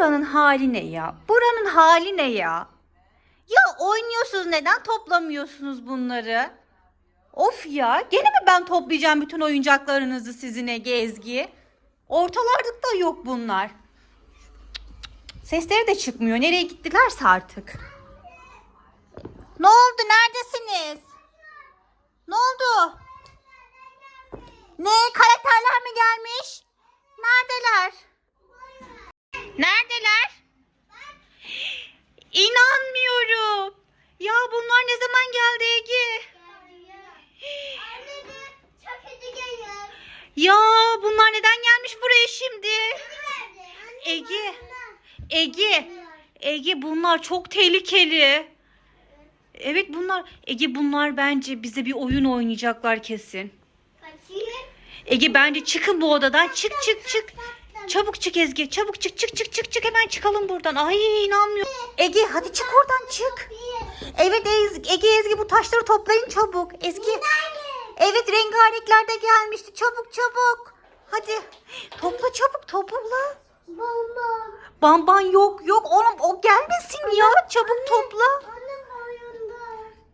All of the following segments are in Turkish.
Buranın hali ne ya? Buranın hali ne ya? Ya oynuyorsunuz neden toplamıyorsunuz bunları? Of ya gene mi ben toplayacağım bütün oyuncaklarınızı sizin Ege Ezgi? Ortalarda da yok bunlar. Sesleri de çıkmıyor. Nereye gittilerse artık. Ne oldu? Neredesiniz? Ne oldu? Ne? Karakterler mi gelmiş? Neredeler? Neredeler? İnanmıyorum. Ya bunlar ne zaman geldi Ege? Ya bunlar neden gelmiş buraya şimdi? Ege. Ege. Ege bunlar çok tehlikeli. Evet bunlar Ege bunlar bence bize bir oyun oynayacaklar kesin. Ege bence çıkın bu odadan. Çık çık çık. Çabuk çık Ezgi. Çabuk çık çık çık çık çık hemen çıkalım buradan. Ay inanmıyorum. Ege hadi çık oradan çık. Evet Ez- Ege Ezgi bu taşları toplayın çabuk. Ezgi. Evet rengarenkler de gelmişti. Çabuk çabuk. Hadi. Topla çabuk topla. Bamban yok yok oğlum o gelmesin ya. Çabuk topla.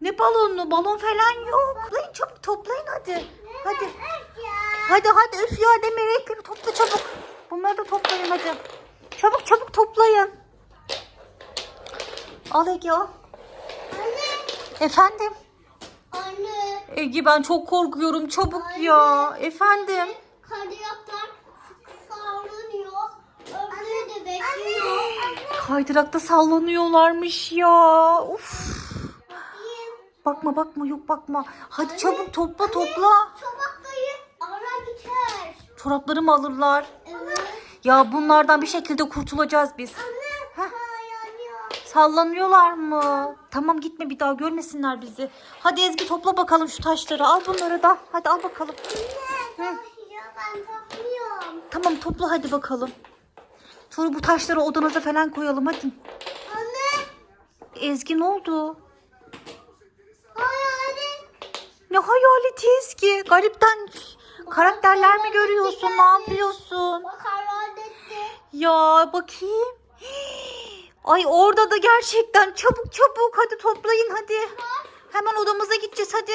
Ne balonu? Balon falan yok. Toplayın çabuk toplayın hadi. Hadi. Hadi hadi üf ya deme topla çabuk. Bunları da toplayın hadi. Çabuk çabuk toplayın. Al Ege al. Efendim? Ege ben çok korkuyorum çabuk ya. Efendim? Kardiyaklar sallanıyor. Öbürü de bekliyor. Kaydırakta sallanıyorlarmış ya. Uf. Bakma bakma yok bakma. Hadi çabuk topla topla. Çabaklayı ara biter. Çoraplarımı alırlar. Ya bunlardan bir şekilde kurtulacağız biz. Anne. Sallanıyorlar mı? Tamam gitme bir daha görmesinler bizi. Hadi Ezgi topla bakalım şu taşları. Al bunları da. Hadi al bakalım. Anne taşıyor ben topluyorum. Tamam topla hadi bakalım. Sonra bu taşları odanıza falan koyalım hadi. Anne Ezgi ne oldu? hayalet. Ne hayaleti Ezgi? Garipten karakterler mi görüyorsun? Ne yapıyorsun? Bak hayaletti. Ya bakayım. Ay orada da gerçekten çabuk çabuk hadi toplayın hadi. Hemen odamıza gideceğiz hadi.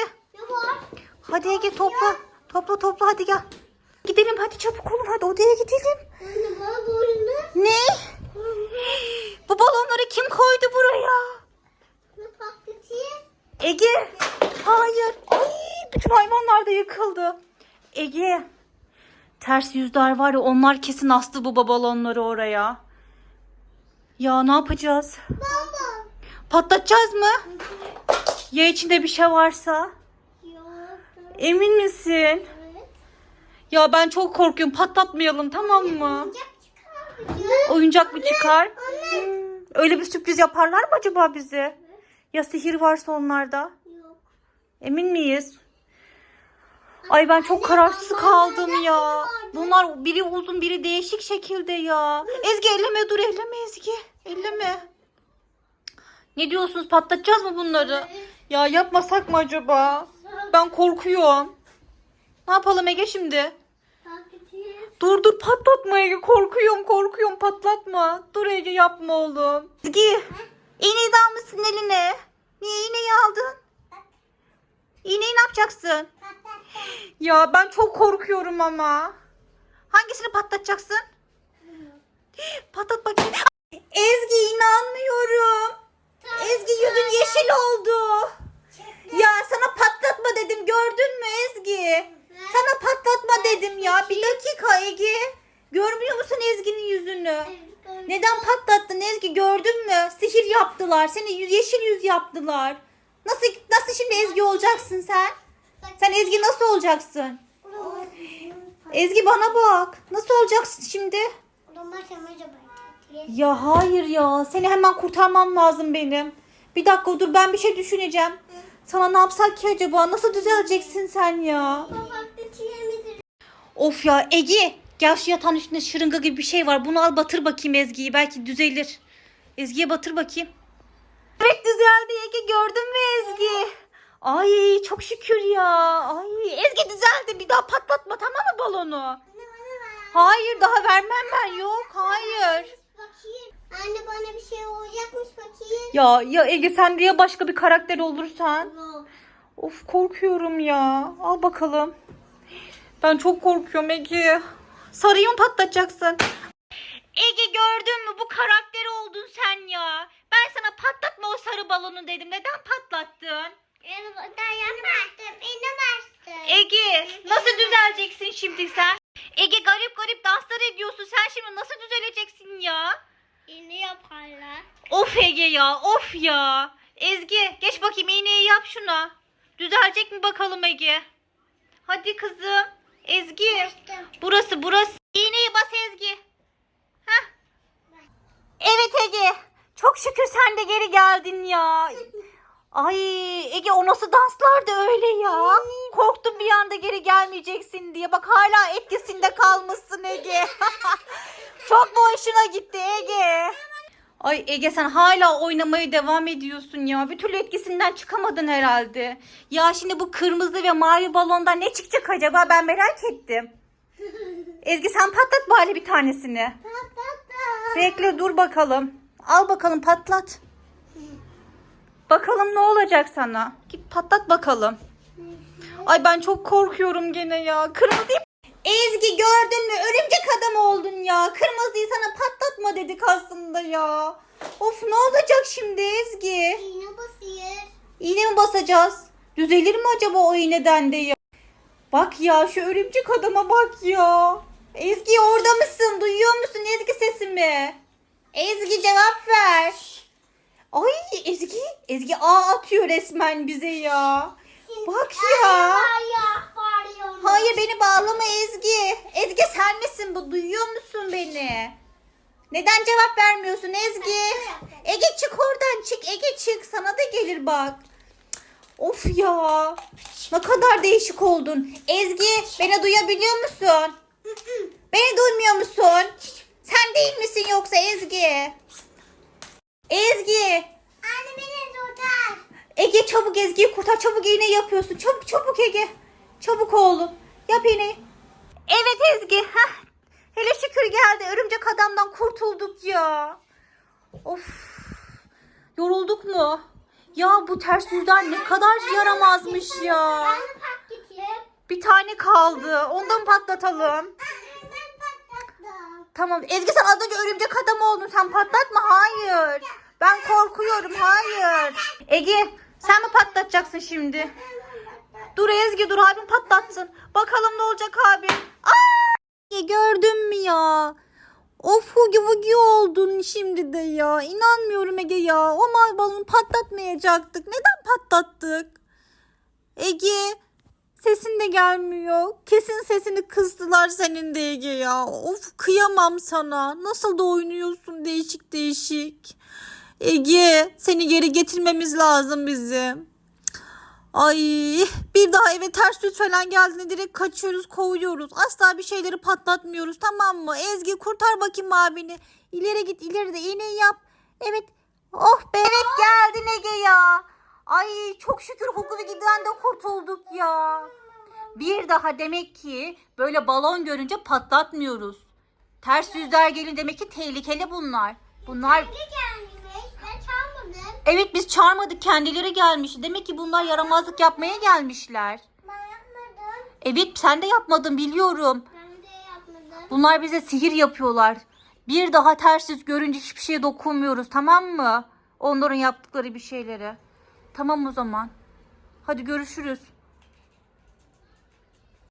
Hadi Ege topla. Topla topla hadi gel. Gidelim hadi çabuk olun hadi odaya gidelim. Ne? Bu balonları kim koydu buraya? Ege. Hayır. Ay, bütün hayvanlar da yıkıldı. Ege. Ters yüzler var ya onlar kesin astı bu balonları oraya. Ya ne yapacağız? Baba. Patlatacağız mı? Ya içinde bir şey varsa? Yok. Emin misin? Evet. Ya ben çok korkuyorum. Patlatmayalım tamam mı? Oyuncak çıkar. Oyuncak mı çıkar? Anne. Hmm, Öyle bir sürpriz yaparlar mı acaba bize? Ya sihir varsa onlarda? Yok. Emin miyiz? Ay ben çok kararsız kaldım ya. Bunlar biri uzun biri değişik şekilde ya. Ezgi elleme dur elleme Ezgi. Elleme. Ne diyorsunuz patlatacağız mı bunları? Ya yapmasak mı acaba? Ben korkuyorum. Ne yapalım Ege şimdi? Dur dur patlatma Ege korkuyorum korkuyorum patlatma. Dur Ege yapma oğlum. Ezgi iğneyi de almışsın eline. Niye iğneyi aldın? İğneyi ne yapacaksın? Ya ben çok korkuyorum ama. Hangisini patlatacaksın? Patlat bakayım. Ezgi inanmıyorum. Ezgi yüzün yeşil oldu. Ya sana patlatma dedim gördün mü Ezgi? Sana patlatma dedim ya. Bir dakika Ege. Görmüyor musun Ezgi'nin yüzünü? Neden patlattın Ezgi gördün mü? Sihir yaptılar. Seni yeşil yüz yaptılar. Nasıl nasıl şimdi Ezgi olacaksın sen? Sen Ezgi nasıl olacaksın? Ezgi bana bak. Nasıl olacaksın şimdi? Ya hayır ya. Seni hemen kurtarmam lazım benim. Bir dakika dur ben bir şey düşüneceğim. Sana ne yapsak ki acaba? Nasıl düzeleceksin sen ya? Of ya Ege. Gel şu yatağın üstünde şırınga gibi bir şey var. Bunu al batır bakayım Ezgi'yi. Belki düzelir. Ezgi'ye batır bakayım. Evet düzeldi Ege. Gördün mü Ezgi? Ay çok şükür ya. Ay Ezgi düzeldi. Bir daha patlatma tamam mı balonu? Hayır daha vermem ben. Yok hayır. Bakayım. Ya ya Ege sen diye başka bir karakter olursan. Yok. Of korkuyorum ya. Al bakalım. Ben çok korkuyorum Ege. Sarıyı mı patlatacaksın? Ege gördün mü bu karakter oldun sen ya. Ben sana patlatma o sarı balonu dedim. Neden patlattın? Bastım. Bastım. Ege nasıl düzeleceksin şimdi sen? Ege garip garip danslar ediyorsun. Sen şimdi nasıl düzeleceksin ya? Yeni yaparlar. Of Ege ya of ya. Ezgi geç bakayım iğneyi yap şuna. Düzelecek mi bakalım Ege? Hadi kızım. Ezgi. Bastım. Burası burası. İğneyi bas Ezgi. Heh. Evet Ege. Çok şükür sen de geri geldin ya. Ay Ege o nasıl danslardı öyle ya. Korktum bir anda geri gelmeyeceksin diye. Bak hala etkisinde kalmışsın Ege. Çok mu hoşuna gitti Ege? Ay Ege sen hala oynamaya devam ediyorsun ya. Bir türlü etkisinden çıkamadın herhalde. Ya şimdi bu kırmızı ve mavi balondan ne çıkacak acaba ben merak ettim. Ezgi sen patlat bari bir tanesini. Patlattım. Bekle dur bakalım. Al bakalım patlat. Bakalım ne olacak sana. Git patlat bakalım. Ay ben çok korkuyorum gene ya. Kırmızıyı... Ezgi gördün mü? Örümcek adam oldun ya. Kırmızıyı sana patlatma dedik aslında ya. Of ne olacak şimdi Ezgi? İğne basıyor. İğne mi basacağız? Düzelir mi acaba o iğneden de ya? Bak ya şu örümcek adama bak ya. Ezgi orada mısın? Duyuyor musun Ezgi sesimi? Ezgi cevap ver. Ay Ezgi, Ezgi ağ atıyor resmen bize ya. Bak ya. Hayır beni bağlama Ezgi. Ezgi sen misin bu? Duyuyor musun beni? Neden cevap vermiyorsun Ezgi? Ege çık oradan çık Ege çık sana da gelir bak. Of ya. Ne kadar değişik oldun. Ezgi beni duyabiliyor musun? Beni duymuyor musun? Sen değil misin yoksa Ezgi? Ezgi. Anne beni tutar. Ege çabuk Ezgi'yi kurtar. Çabuk iğne yapıyorsun. Çabuk çabuk Ege. Çabuk oğlum. Yap iğneyi. Evet Ezgi. Heh. Hele şükür geldi. Örümcek adamdan kurtulduk ya. Of. Yorulduk mu? Ya bu ters yüzler ne kadar yaramazmış ya. Ben de patlatayım. Bir tane kaldı. Ondan patlatalım. Tamam. Ezgi sen az önce örümcek adam oldun. Sen patlatma. Hayır. Ben korkuyorum. Hayır. Ege sen mi patlatacaksın şimdi? Dur Ezgi dur abim patlatsın. Bakalım ne olacak abi. Aa! Gördün mü ya? Of hugi vugi oldun şimdi de ya. İnanmıyorum Ege ya. O balonu patlatmayacaktık. Neden patlattık? Ege sesin de gelmiyor. Kesin sesini kıstılar senin de Ege ya. Of kıyamam sana. Nasıl da oynuyorsun değişik değişik. Ege seni geri getirmemiz lazım bizim. Ay bir daha eve ters yüz falan geldiğinde direkt kaçıyoruz kovuyoruz. Asla bir şeyleri patlatmıyoruz tamam mı? Ezgi kurtar bakayım abini. İleri git ileri de iğneyi yap. Evet. Oh be evet geldin Ege ya. Ay çok şükür Gide'den de kurtulduk ya. Bir daha demek ki böyle balon görünce patlatmıyoruz. Ters yüzler gelin demek ki tehlikeli bunlar. Bunlar evet biz çağırmadık kendileri gelmiş. Demek ki bunlar yaramazlık yapmaya gelmişler. Ben yapmadım. Evet sen de yapmadın biliyorum. Ben de yapmadım. Bunlar bize sihir yapıyorlar. Bir daha ters yüz görünce hiçbir şeye dokunmuyoruz tamam mı? Onların yaptıkları bir şeylere. Tamam o zaman. Hadi görüşürüz.